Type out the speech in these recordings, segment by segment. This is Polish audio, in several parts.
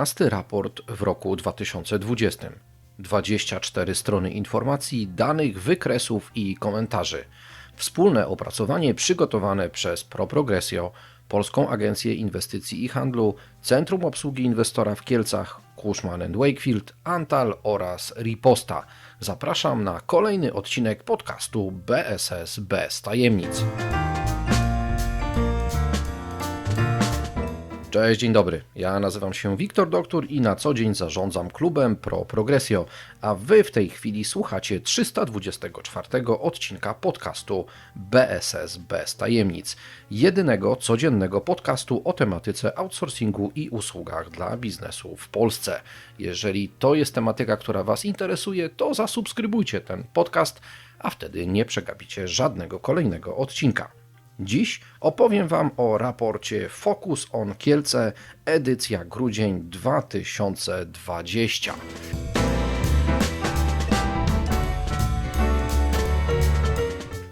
12 raport w roku 2020. 24 strony informacji, danych, wykresów i komentarzy. Wspólne opracowanie przygotowane przez ProProgresio, Polską Agencję Inwestycji i Handlu, Centrum Obsługi Inwestora w Kielcach, Cushman Wakefield, Antal oraz Riposta. Zapraszam na kolejny odcinek podcastu BSS bez tajemnic. Cześć, dzień dobry. Ja nazywam się Wiktor Doktor i na co dzień zarządzam klubem Pro Progresio, a wy w tej chwili słuchacie 324 odcinka podcastu BSS bez tajemnic. Jedynego codziennego podcastu o tematyce outsourcingu i usługach dla biznesu w Polsce. Jeżeli to jest tematyka, która was interesuje, to zasubskrybujcie ten podcast, a wtedy nie przegapicie żadnego kolejnego odcinka. Dziś opowiem Wam o raporcie Focus on Kielce, edycja grudzień 2020.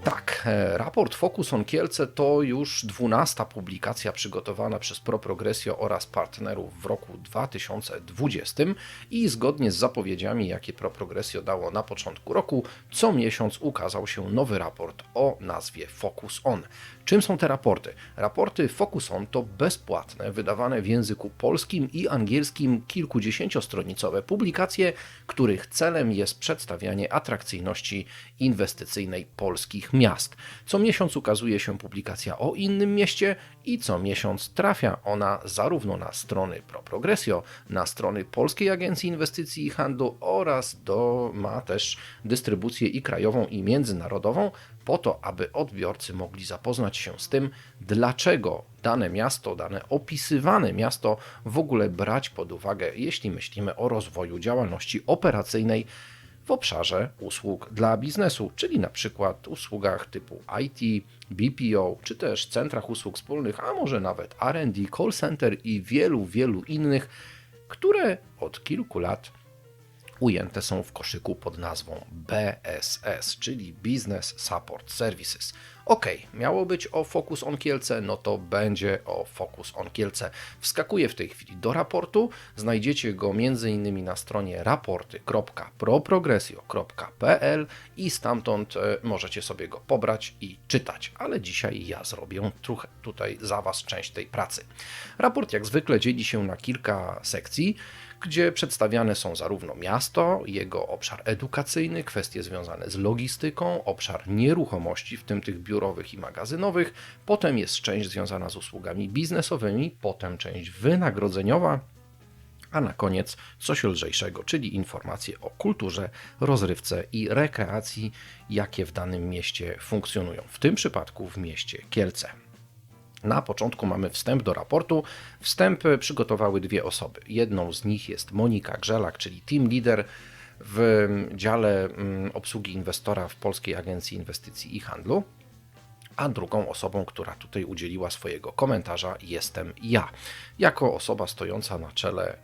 Tak, e, raport Focus on Kielce to już dwunasta publikacja przygotowana przez ProProgresio oraz partnerów w roku 2020 i zgodnie z zapowiedziami, jakie ProProgresio dało na początku roku, co miesiąc ukazał się nowy raport o nazwie Focus On. Czym są te raporty? Raporty Focus On to bezpłatne, wydawane w języku polskim i angielskim kilkudziesięciostronicowe publikacje, których celem jest przedstawianie atrakcyjności inwestycyjnej polskich miast. Co miesiąc ukazuje się publikacja o innym mieście i co miesiąc trafia ona zarówno na strony ProProgresio, na strony Polskiej Agencji Inwestycji i Handlu oraz do, ma też dystrybucję i krajową i międzynarodową, po to, aby odbiorcy mogli zapoznać się z tym, dlaczego dane miasto, dane opisywane miasto w ogóle brać pod uwagę, jeśli myślimy o rozwoju działalności operacyjnej w obszarze usług dla biznesu, czyli na przykład usługach typu IT, BPO, czy też centrach usług wspólnych, a może nawet RD, call center i wielu, wielu innych, które od kilku lat ujęte są w koszyku pod nazwą BSS, czyli Business Support Services. Ok, miało być o Focus on Kielce, no to będzie o Focus on Kielce. Wskakuję w tej chwili do raportu, znajdziecie go m.in. na stronie raporty.proprogresio.pl i stamtąd e, możecie sobie go pobrać i czytać, ale dzisiaj ja zrobię trochę tutaj za Was część tej pracy. Raport jak zwykle dzieli się na kilka sekcji gdzie przedstawiane są zarówno miasto, jego obszar edukacyjny, kwestie związane z logistyką, obszar nieruchomości, w tym tych biurowych i magazynowych, potem jest część związana z usługami biznesowymi, potem część wynagrodzeniowa, a na koniec coś lżejszego, czyli informacje o kulturze, rozrywce i rekreacji, jakie w danym mieście funkcjonują. W tym przypadku w mieście Kielce. Na początku mamy wstęp do raportu. Wstęp przygotowały dwie osoby. Jedną z nich jest Monika Grzelak, czyli team leader w dziale mm, obsługi inwestora w Polskiej Agencji Inwestycji i Handlu. A drugą osobą, która tutaj udzieliła swojego komentarza, jestem ja, jako osoba stojąca na czele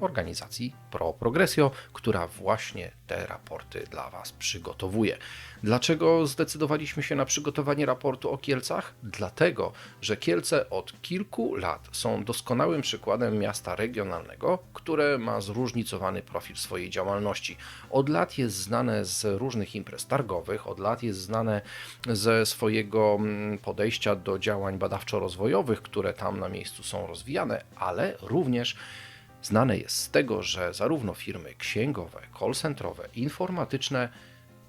organizacji Pro Progresio, która właśnie te raporty dla Was przygotowuje. Dlaczego zdecydowaliśmy się na przygotowanie raportu o Kielcach? Dlatego, że Kielce od kilku lat są doskonałym przykładem miasta regionalnego, które ma zróżnicowany profil swojej działalności. Od lat jest znane z różnych imprez targowych, od lat jest znane ze swojego mm, podejścia do działań badawczo-rozwojowych, które tam na miejscu są rozwijane, ale również Znane jest z tego, że zarówno firmy księgowe, call centrowe, informatyczne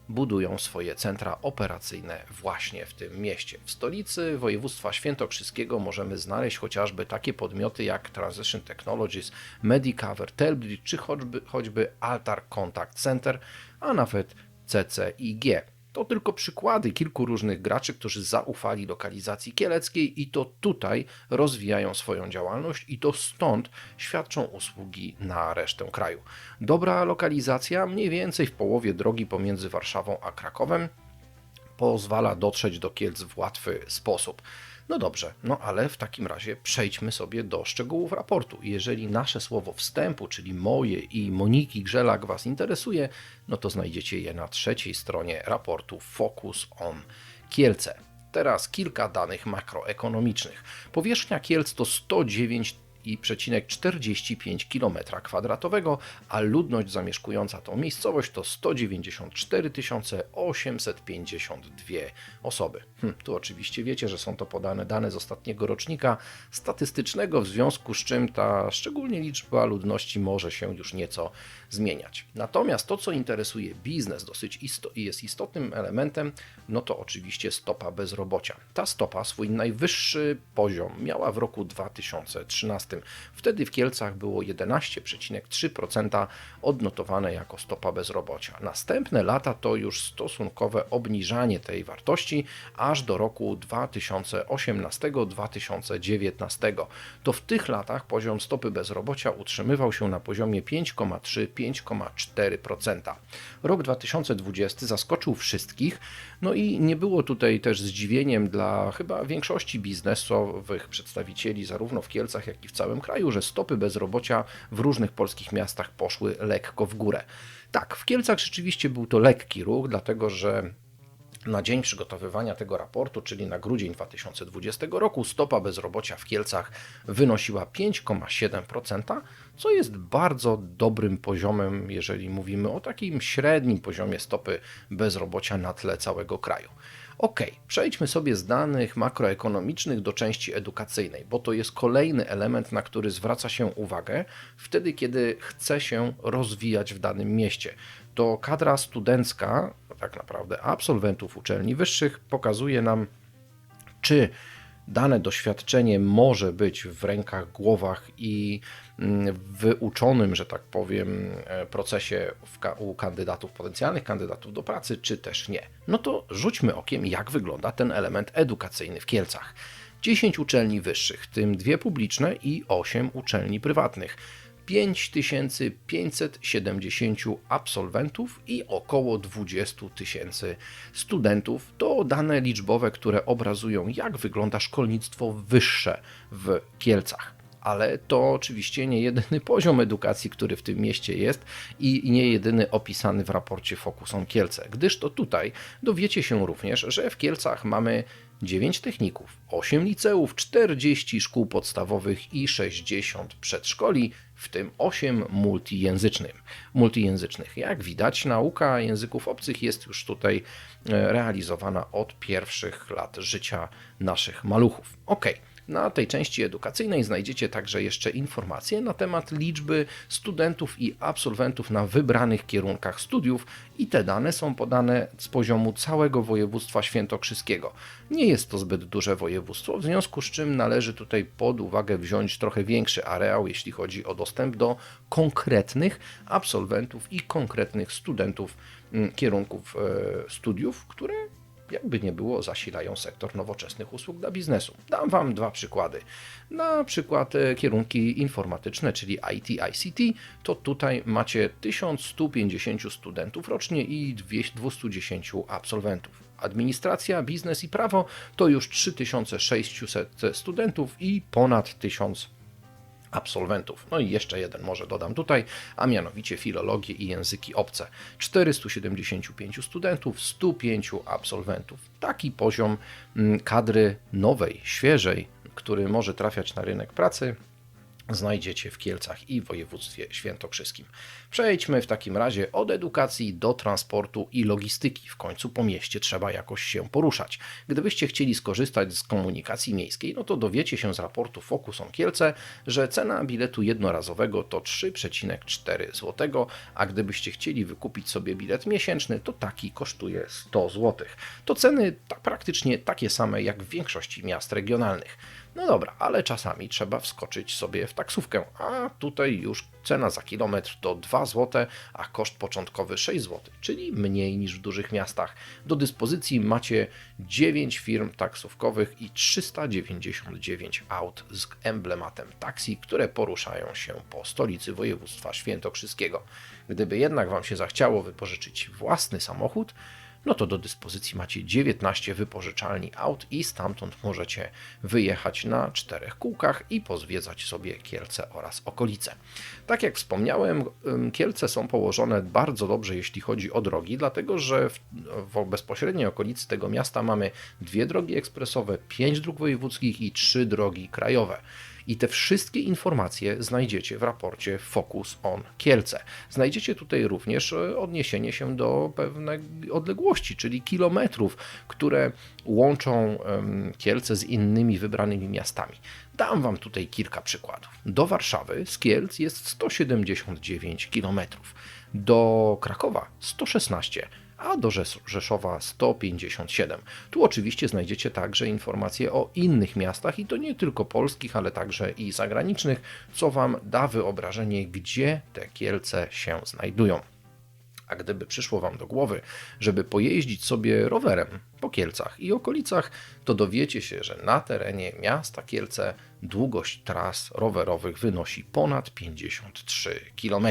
budują swoje centra operacyjne właśnie w tym mieście. W stolicy województwa świętokrzyskiego możemy znaleźć chociażby takie podmioty jak Transition Technologies, Medicover, Telbridge czy choćby, choćby Altar Contact Center, a nawet CCIG. To tylko przykłady kilku różnych graczy, którzy zaufali lokalizacji kieleckiej i to tutaj rozwijają swoją działalność i to stąd świadczą usługi na resztę kraju. Dobra lokalizacja, mniej więcej w połowie drogi pomiędzy Warszawą a Krakowem, pozwala dotrzeć do Kielc w łatwy sposób. No dobrze, no ale w takim razie przejdźmy sobie do szczegółów raportu. Jeżeli nasze słowo wstępu, czyli moje i Moniki Grzelak Was interesuje, no to znajdziecie je na trzeciej stronie raportu Focus on Kielce. Teraz kilka danych makroekonomicznych. Powierzchnia Kielc to 109 2,45 km2, a ludność zamieszkująca tą miejscowość to 194 852 osoby. Hm, tu oczywiście wiecie, że są to podane dane z ostatniego rocznika statystycznego, w związku z czym ta szczególnie liczba ludności może się już nieco zmieniać. Natomiast to, co interesuje biznes dosyć isto jest istotnym elementem, no to oczywiście stopa bezrobocia. Ta stopa swój najwyższy poziom miała w roku 2013. Wtedy w Kielcach było 11,3% odnotowane jako stopa bezrobocia. Następne lata to już stosunkowe obniżanie tej wartości aż do roku 2018-2019. To w tych latach poziom stopy bezrobocia utrzymywał się na poziomie 5,3-5,4%. Rok 2020 zaskoczył wszystkich, no i nie było tutaj też zdziwieniem dla chyba większości biznesowych przedstawicieli, zarówno w Kielcach, jak i w całym kraju, że stopy bezrobocia w różnych polskich miastach poszły lekko w górę. Tak, w Kielcach rzeczywiście był to lekki ruch, dlatego że na dzień przygotowywania tego raportu, czyli na grudzień 2020 roku, stopa bezrobocia w Kielcach wynosiła 5,7%, co jest bardzo dobrym poziomem, jeżeli mówimy o takim średnim poziomie stopy bezrobocia na tle całego kraju. Ok, przejdźmy sobie z danych makroekonomicznych do części edukacyjnej, bo to jest kolejny element, na który zwraca się uwagę wtedy, kiedy chce się rozwijać w danym mieście. To kadra studencka, tak naprawdę absolwentów uczelni wyższych, pokazuje nam, czy dane doświadczenie może być w rękach, głowach i mm, wyuczonym, że tak powiem, e, procesie u kandydatów, potencjalnych kandydatów do pracy, czy też nie. No to rzućmy okiem, jak wygląda ten element edukacyjny w Kielcach. 10 uczelni wyższych, w tym dwie publiczne i 8 uczelni prywatnych. 5570 absolwentów i około 20 tysięcy studentów. To dane liczbowe, które obrazują, jak wygląda szkolnictwo wyższe w Kielcach. Ale to oczywiście nie jedyny poziom edukacji, który w tym mieście jest i nie jedyny opisany w raporcie Fokusom Kielce, gdyż to tutaj dowiecie się również, że w Kielcach mamy 9 techników, 8 liceów, 40 szkół podstawowych i 60 przedszkoli, w tym 8 multijęzycznych. multijęzycznych. Jak widać, nauka języków obcych jest już tutaj e, realizowana od pierwszych lat życia naszych maluchów. Ok. Na tej części edukacyjnej znajdziecie także jeszcze informacje na temat liczby studentów i absolwentów na wybranych kierunkach studiów i te dane są podane z poziomu całego województwa świętokrzyskiego. Nie jest to zbyt duże województwo, w związku z czym należy tutaj pod uwagę wziąć trochę większy areał, jeśli chodzi o dostęp do konkretnych absolwentów i konkretnych studentów mm, kierunków e, studiów, które jakby nie było, zasilają sektor nowoczesnych usług dla biznesu. Dam Wam dwa przykłady. Na przykład e, kierunki informatyczne, czyli IT, ICT, to tutaj macie 1150 studentów rocznie i 210 absolwentów. Administracja, biznes i prawo to już 3600 studentów i ponad 1000 absolwentów. No i jeszcze jeden może dodam tutaj, a mianowicie filologię i języki obce. 475 studentów, 105 absolwentów. Taki poziom mm, kadry nowej, świeżej, który może trafiać na rynek pracy, znajdziecie w Kielcach i województwie świętokrzyskim. Przejdźmy w takim razie od edukacji do transportu i logistyki. W końcu po mieście trzeba jakoś się poruszać. Gdybyście chcieli skorzystać z komunikacji miejskiej, no to dowiecie się z raportu Fokuson Kielce, że cena biletu jednorazowego to 3,4 zł, a gdybyście chcieli wykupić sobie bilet miesięczny, to taki kosztuje 100 zł. To ceny praktycznie takie same jak w większości miast regionalnych. No dobra, ale czasami trzeba wskoczyć sobie w taksówkę, a tutaj już cena za kilometr to 2 zł, a koszt początkowy 6 zł, czyli mniej niż w dużych miastach. Do dyspozycji macie 9 firm taksówkowych i 399 aut z emblematem taksi, które poruszają się po stolicy województwa świętokrzyskiego. Gdyby jednak Wam się zachciało wypożyczyć własny samochód, no to do dyspozycji macie 19 wypożyczalni aut i stamtąd możecie wyjechać na czterech kółkach i pozwiedzać sobie Kielce oraz okolice. Tak jak wspomniałem, Kielce są położone bardzo dobrze, jeśli chodzi o drogi, dlatego że w, w bezpośredniej okolicy tego miasta mamy dwie drogi ekspresowe, pięć dróg wojewódzkich i trzy drogi krajowe. I te wszystkie informacje znajdziecie w raporcie Focus on Kielce. Znajdziecie tutaj również e, odniesienie się do pewnej odległości, czyli kilometrów, które łączą Kielce z innymi wybranymi miastami. Dam Wam tutaj kilka przykładów. Do Warszawy z Kielc jest 179 km, do Krakowa 116 a do Rzeszowa 157. Tu oczywiście znajdziecie także informacje o innych miastach i to nie tylko polskich, ale także i zagranicznych, co Wam da wyobrażenie, gdzie te Kielce się znajdują. A gdyby przyszło Wam do głowy, żeby pojeździć sobie rowerem po Kielcach i okolicach, to dowiecie się, że na terenie miasta Kielce długość tras rowerowych wynosi ponad 53 km.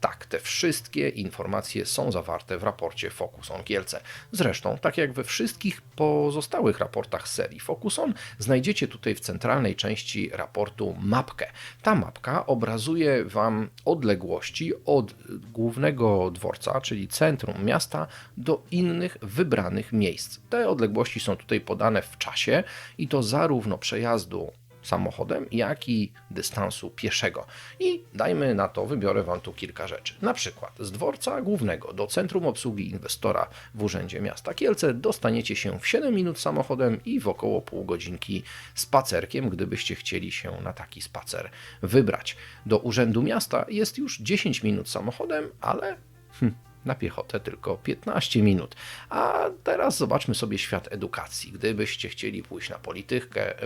Tak, te wszystkie informacje są zawarte w raporcie Focus on Kielce. Zresztą, tak jak we wszystkich pozostałych raportach serii Focus on, znajdziecie tutaj w centralnej części raportu mapkę. Ta mapka obrazuje Wam odległości od głównego dworca, czyli centrum miasta, do innych wybranych miejsc. Te odległości są tutaj podane w czasie i to zarówno przejazdu samochodem, jak i dystansu pieszego. I dajmy na to, wybiorę Wam tu kilka rzeczy. Na przykład z dworca głównego do centrum obsługi inwestora w Urzędzie Miasta Kielce dostaniecie się w 7 minut samochodem i w około pół godzinki spacerkiem, gdybyście chcieli się na taki spacer wybrać. Do Urzędu Miasta jest już 10 minut samochodem, ale hm, na piechotę tylko 15 minut. A teraz zobaczmy sobie świat edukacji. Gdybyście chcieli pójść na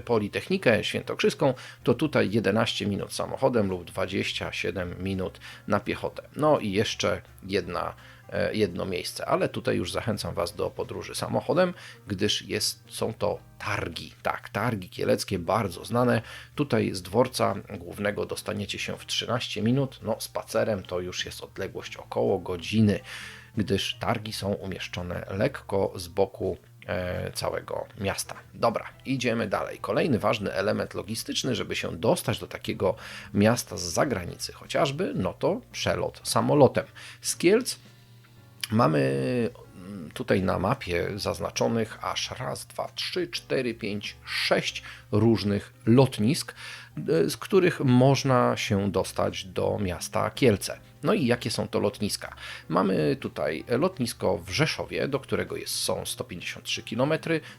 Politechnikę Świętokrzyską, to tutaj 11 minut samochodem lub 27 minut na piechotę. No i jeszcze jedna jedno miejsce, ale tutaj już zachęcam Was do podróży samochodem, gdyż jest, są to targi. Tak, targi kieleckie, bardzo znane. Tutaj z dworca głównego dostaniecie się w 13 minut. No, spacerem to już jest odległość około godziny, gdyż targi są umieszczone lekko z boku e, całego miasta. Dobra, idziemy dalej. Kolejny ważny element logistyczny, żeby się dostać do takiego miasta z zagranicy chociażby, no to przelot samolotem. Z Kielc Mamy mm, tutaj na mapie zaznaczonych aż raz, dwa, trzy, cztery, pięć, sześć różnych lotnisk, e, z których można się dostać do miasta Kielce. No i jakie są to lotniska? Mamy tutaj lotnisko w Rzeszowie, do którego jest, są 153 km,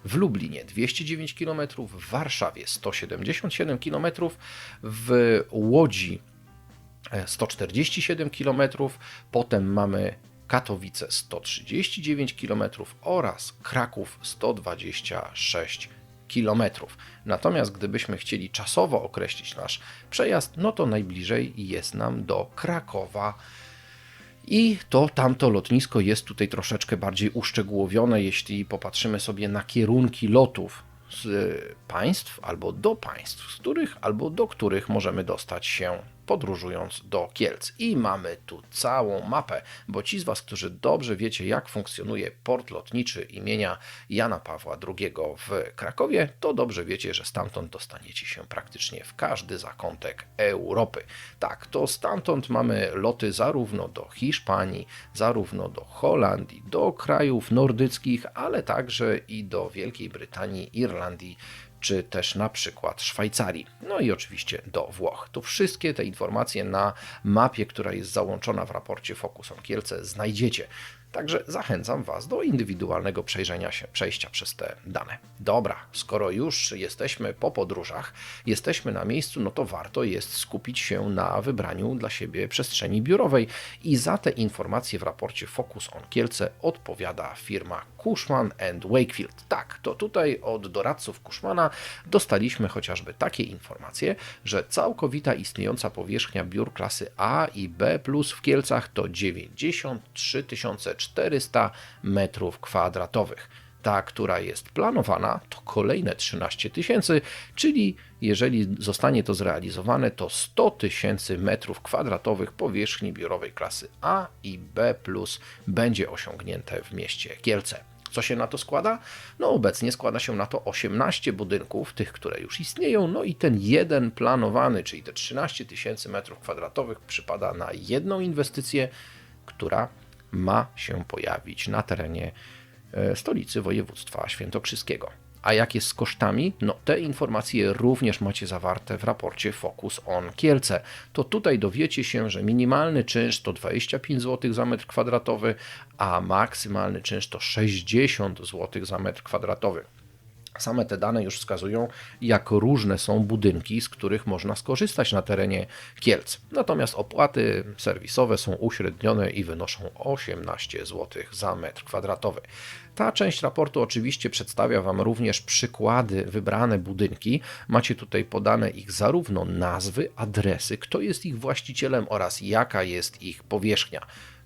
w Lublinie 209 km, w Warszawie 177 km, w Łodzi 147 km, potem mamy Katowice 139 km oraz Kraków 126 km. Natomiast gdybyśmy chcieli czasowo określić nasz przejazd, no to najbliżej jest nam do Krakowa. I to tamto lotnisko jest tutaj troszeczkę bardziej uszczegółowione, jeśli popatrzymy sobie na kierunki lotów z państw albo do państw, z których albo do których możemy dostać się podróżując do Kielc. I mamy tu całą mapę, bo ci z Was, którzy dobrze wiecie, jak funkcjonuje port lotniczy imienia Jana Pawła II w Krakowie, to dobrze wiecie, że stamtąd dostaniecie się praktycznie w każdy zakątek Europy. Tak, to stamtąd mamy loty zarówno do Hiszpanii, zarówno do Holandii, do krajów nordyckich, ale także i do Wielkiej Brytanii, Irlandii czy też na przykład Szwajcarii. No i oczywiście do Włoch. Tu wszystkie te informacje na mapie, która jest załączona w raporcie Focus on Kielce znajdziecie. Także zachęcam Was do indywidualnego przejrzenia się, przejścia przez te dane. Dobra, skoro już jesteśmy po podróżach, jesteśmy na miejscu, no to warto jest skupić się na wybraniu dla siebie przestrzeni biurowej i za te informacje w raporcie Focus on Kielce odpowiada firma Cushman and Wakefield. Tak, to tutaj od doradców Cushmana dostaliśmy chociażby takie informacje, że całkowita istniejąca powierzchnia biur klasy A i B plus w Kielcach to 93 400 metrów kwadratowych. Ta, która jest planowana, to kolejne 13 tysięcy, czyli jeżeli zostanie to zrealizowane, to 100 tysięcy metrów kwadratowych powierzchni biurowej klasy A i B będzie osiągnięte w mieście Kielce. Co się na to składa? No obecnie składa się na to 18 budynków, tych, które już istnieją, no i ten jeden planowany, czyli te 13 tysięcy metrów kwadratowych przypada na jedną inwestycję, która ma się pojawić na terenie e, stolicy województwa świętokrzyskiego. A jak jest z kosztami? No te informacje również macie zawarte w raporcie Focus on Kielce. To tutaj dowiecie się, że minimalny czynsz to 25 zł za metr kwadratowy, a maksymalny czynsz to 60 zł za metr kwadratowy. Same te dane już wskazują, jak różne są budynki, z których można skorzystać na terenie Kielc. Natomiast opłaty serwisowe są uśrednione i wynoszą 18 zł za metr kwadratowy. Ta część raportu oczywiście przedstawia Wam również przykłady, wybrane budynki. Macie tutaj podane ich zarówno nazwy, adresy, kto jest ich właścicielem oraz jaka jest ich powierzchnia.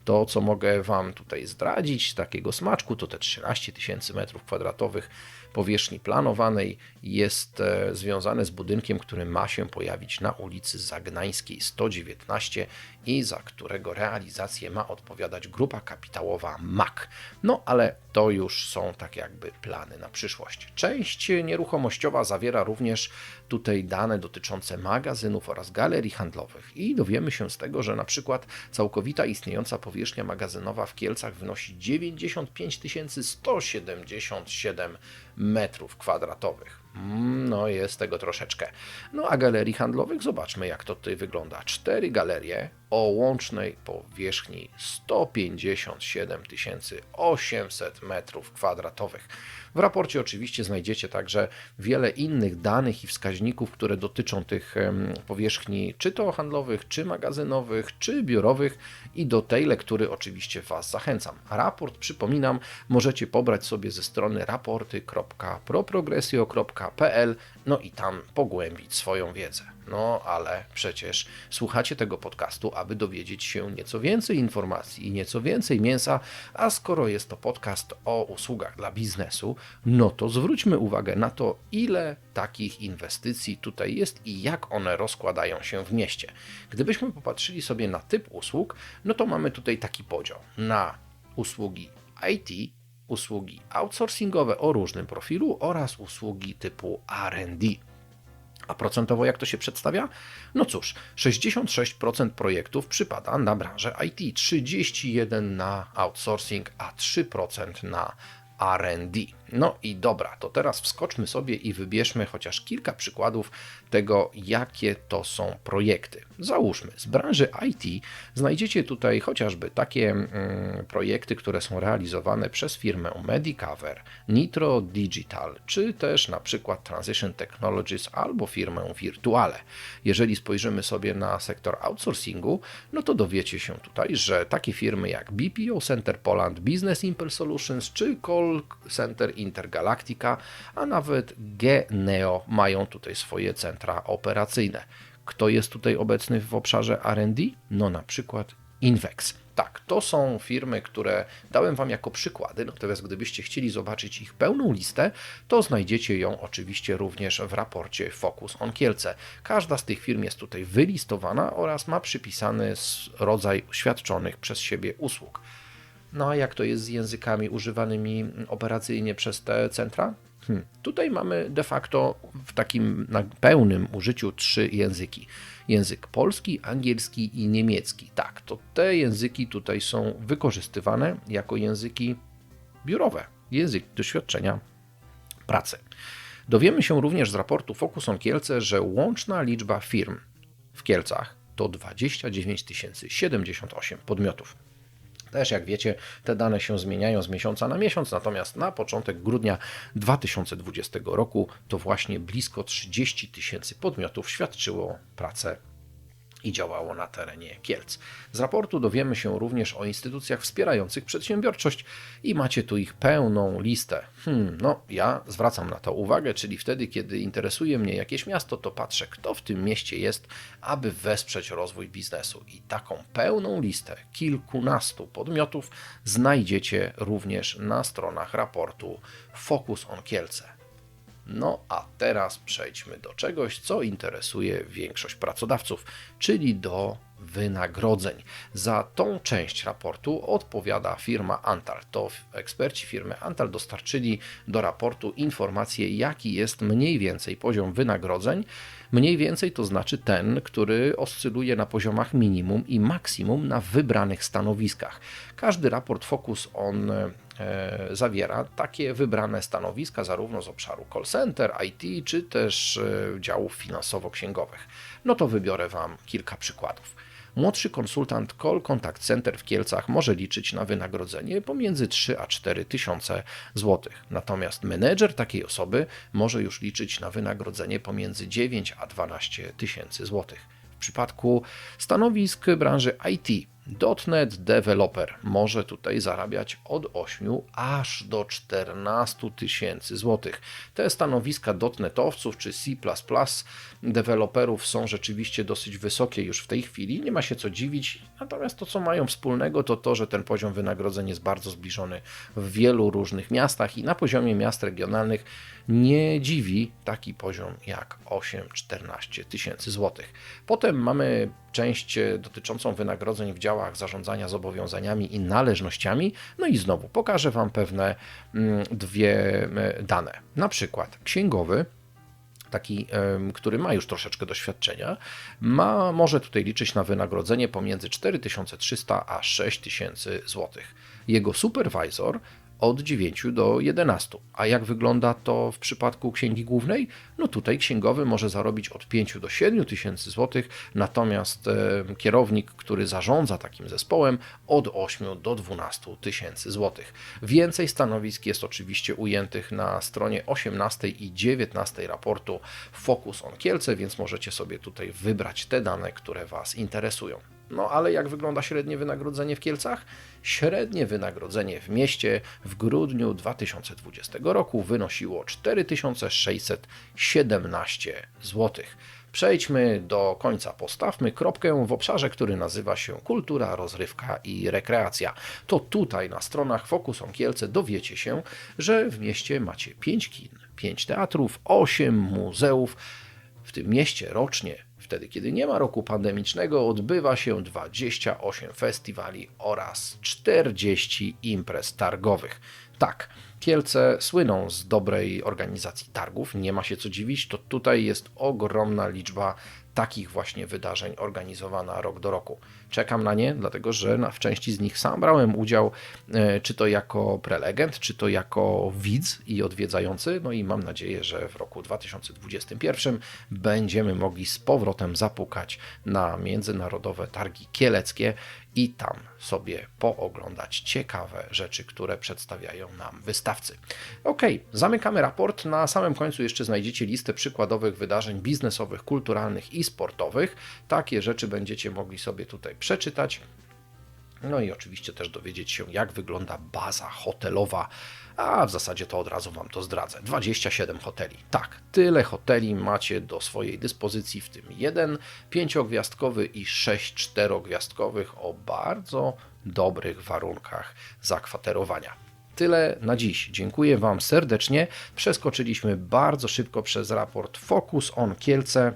To, co mogę Wam tutaj zdradzić, takiego smaczku, to te 13 tysięcy metrów kwadratowych powierzchni planowanej jest e, związane z budynkiem, który ma się pojawić na ulicy Zagnańskiej 119 i za którego realizację ma odpowiadać grupa kapitałowa MAK. No ale to już są tak jakby plany na przyszłość. Część nieruchomościowa zawiera również tutaj dane dotyczące magazynów oraz galerii handlowych i dowiemy się z tego, że na przykład całkowita istniejąca powierzchnia magazynowa w Kielcach wynosi 95 177 metrów kwadratowych. Mm, no, jest tego troszeczkę. No, a galerii handlowych, zobaczmy, jak to tutaj wygląda. Cztery galerie o łącznej powierzchni 157 800 metrów kwadratowych. W raporcie oczywiście znajdziecie także wiele innych danych i wskaźników, które dotyczą tych powierzchni, czy to handlowych, czy magazynowych, czy biurowych, i do tej lektury oczywiście Was zachęcam. Raport, przypominam, możecie pobrać sobie ze strony raporty.proprogresio.pl, no i tam pogłębić swoją wiedzę. No, ale przecież słuchacie tego podcastu, aby dowiedzieć się nieco więcej informacji i nieco więcej mięsa, a skoro jest to podcast o usługach dla biznesu, no to zwróćmy uwagę na to, ile takich inwestycji tutaj jest i jak one rozkładają się w mieście. Gdybyśmy popatrzyli sobie na typ usług, no to mamy tutaj taki podział na usługi IT, usługi outsourcingowe o różnym profilu oraz usługi typu RD. A procentowo jak to się przedstawia? No cóż, 66% projektów przypada na branżę IT, 31% na outsourcing, a 3% na RD. No i dobra, to teraz wskoczmy sobie i wybierzmy chociaż kilka przykładów tego, jakie to są projekty. Załóżmy, z branży IT znajdziecie tutaj chociażby takie mm, projekty, które są realizowane przez firmę Medicover, Nitro Digital, czy też na przykład Transition Technologies albo firmę Virtuale. Jeżeli spojrzymy sobie na sektor outsourcingu, no to dowiecie się tutaj, że takie firmy jak BPO Center Poland, Business Impulse Solutions czy Call Center Intergalactica, a nawet Geneo mają tutaj swoje centra operacyjne. Kto jest tutaj obecny w obszarze RD? No na przykład Invex. Tak, to są firmy, które dałem Wam jako przykłady, natomiast gdybyście chcieli zobaczyć ich pełną listę, to znajdziecie ją oczywiście również w raporcie Focus on Kielce. Każda z tych firm jest tutaj wylistowana oraz ma przypisany rodzaj świadczonych przez siebie usług. No a jak to jest z językami używanymi operacyjnie przez te centra? Hmm. Tutaj mamy de facto w takim pełnym użyciu trzy języki. Język polski, angielski i niemiecki. Tak, to te języki tutaj są wykorzystywane jako języki biurowe, język doświadczenia pracy. Dowiemy się również z raportu Focus on Kielce, że łączna liczba firm w Kielcach to 29 078 podmiotów. Też jak wiecie, te dane się zmieniają z miesiąca na miesiąc, natomiast na początek grudnia 2020 roku to właśnie blisko 30 tysięcy podmiotów świadczyło pracę i działało na terenie Kielc. Z raportu dowiemy się również o instytucjach wspierających przedsiębiorczość i macie tu ich pełną listę. Hmm, no, ja zwracam na to uwagę, czyli wtedy, kiedy interesuje mnie jakieś miasto, to patrzę, kto w tym mieście jest, aby wesprzeć rozwój biznesu. I taką pełną listę kilkunastu podmiotów znajdziecie również na stronach raportu Focus on Kielce. No a teraz przejdźmy do czegoś, co interesuje większość pracodawców, czyli do wynagrodzeń. Za tą część raportu odpowiada firma Antal. To eksperci firmy Antal dostarczyli do raportu informacje, jaki jest mniej więcej poziom wynagrodzeń. Mniej więcej to znaczy ten, który oscyluje na poziomach minimum i maksimum na wybranych stanowiskach. Każdy raport Focus on zawiera takie wybrane stanowiska zarówno z obszaru call center, IT, czy też e, działów finansowo-księgowych. No to wybiorę Wam kilka przykładów. Młodszy konsultant Call Contact Center w Kielcach może liczyć na wynagrodzenie pomiędzy 3 a 4 tysiące złotych. Natomiast menedżer takiej osoby może już liczyć na wynagrodzenie pomiędzy 9 a 12 tysięcy złotych. W przypadku stanowisk branży IT .NET Developer może tutaj zarabiać od 8 aż do 14 tysięcy złotych. Te stanowiska .NETowców czy C++ deweloperów są rzeczywiście dosyć wysokie już w tej chwili, nie ma się co dziwić, natomiast to co mają wspólnego to to, że ten poziom wynagrodzeń jest bardzo zbliżony w wielu różnych miastach i na poziomie miast regionalnych nie dziwi taki poziom jak 8-14 tysięcy złotych. Potem mamy część dotyczącą wynagrodzeń w działach zarządzania zobowiązaniami i należnościami. No i znowu pokażę Wam pewne mm, dwie mm, dane. Na przykład księgowy taki, który ma już troszeczkę doświadczenia, ma, może tutaj liczyć na wynagrodzenie pomiędzy 4300 a 6000 zł. Jego supervisor od 9 do 11. A jak wygląda to w przypadku księgi głównej? No tutaj księgowy może zarobić od 5 do 7 tysięcy złotych, natomiast e, kierownik, który zarządza takim zespołem, od 8 do 12 tysięcy złotych. Więcej stanowisk jest oczywiście ujętych na stronie 18 i 19 raportu Focus on Kielce, więc możecie sobie tutaj wybrać te dane, które Was interesują. No ale jak wygląda średnie wynagrodzenie w Kielcach? Średnie wynagrodzenie w mieście w grudniu 2020 roku wynosiło 4617 zł. Przejdźmy do końca. Postawmy kropkę w obszarze, który nazywa się kultura, rozrywka i rekreacja. To tutaj na stronach Fokusom Kielce dowiecie się, że w mieście macie 5 kin, 5 teatrów, 8 muzeów. W tym mieście rocznie Wtedy, kiedy nie ma roku pandemicznego, odbywa się 28 festiwali oraz 40 imprez targowych. Tak, Kielce słyną z dobrej organizacji targów, nie ma się co dziwić, to tutaj jest ogromna liczba takich właśnie wydarzeń organizowana rok do roku. Czekam na nie, dlatego że w części z nich sam brałem udział, e, czy to jako prelegent, czy to jako widz i odwiedzający. No i mam nadzieję, że w roku 2021 będziemy mogli z powrotem zapukać na międzynarodowe targi kieleckie i tam sobie pooglądać ciekawe rzeczy, które przedstawiają nam wystawcy. Ok, zamykamy raport. Na samym końcu jeszcze znajdziecie listę przykładowych wydarzeń biznesowych, kulturalnych i sportowych. Takie rzeczy będziecie mogli sobie tutaj przeczytać. No i oczywiście też dowiedzieć się, jak wygląda baza hotelowa, a w zasadzie to od razu Wam to zdradzę. 27 hoteli. Tak, tyle hoteli macie do swojej dyspozycji, w tym jeden pięciogwiazdkowy i sześć czterogwiazdkowych o bardzo dobrych warunkach zakwaterowania. Tyle na dziś. Dziękuję Wam serdecznie. Przeskoczyliśmy bardzo szybko przez raport Focus on Kielce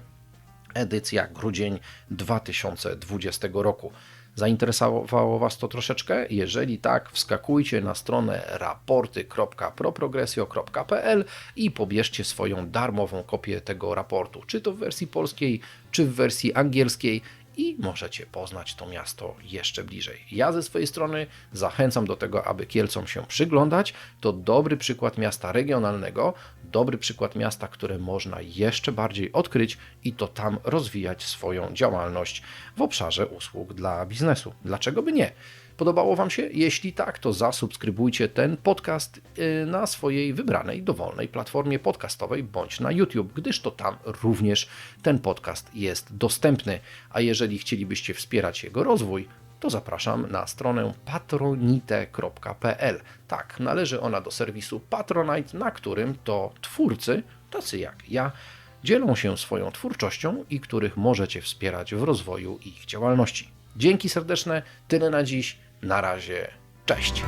edycja grudzień 2020 roku. Zainteresowało Was to troszeczkę? Jeżeli tak, wskakujcie na stronę raporty.proprogresjo.pl i pobierzcie swoją darmową kopię tego raportu, czy to w wersji polskiej, czy w wersji angielskiej i możecie poznać to miasto jeszcze bliżej. Ja ze swojej strony zachęcam do tego, aby Kielcom się przyglądać. To dobry przykład miasta regionalnego, dobry przykład miasta, które można jeszcze bardziej odkryć i to tam rozwijać swoją działalność w obszarze usług dla biznesu. Dlaczego by nie? Podobało Wam się? Jeśli tak, to zasubskrybujcie ten podcast y, na swojej wybranej, dowolnej platformie podcastowej bądź na YouTube, gdyż to tam również ten podcast jest dostępny. A jeżeli chcielibyście wspierać jego rozwój, to zapraszam na stronę patronite.pl. Tak, należy ona do serwisu Patronite, na którym to twórcy, tacy jak ja, dzielą się swoją twórczością i których możecie wspierać w rozwoju ich działalności. Dzięki serdeczne, tyle na dziś. Na razie, cześć.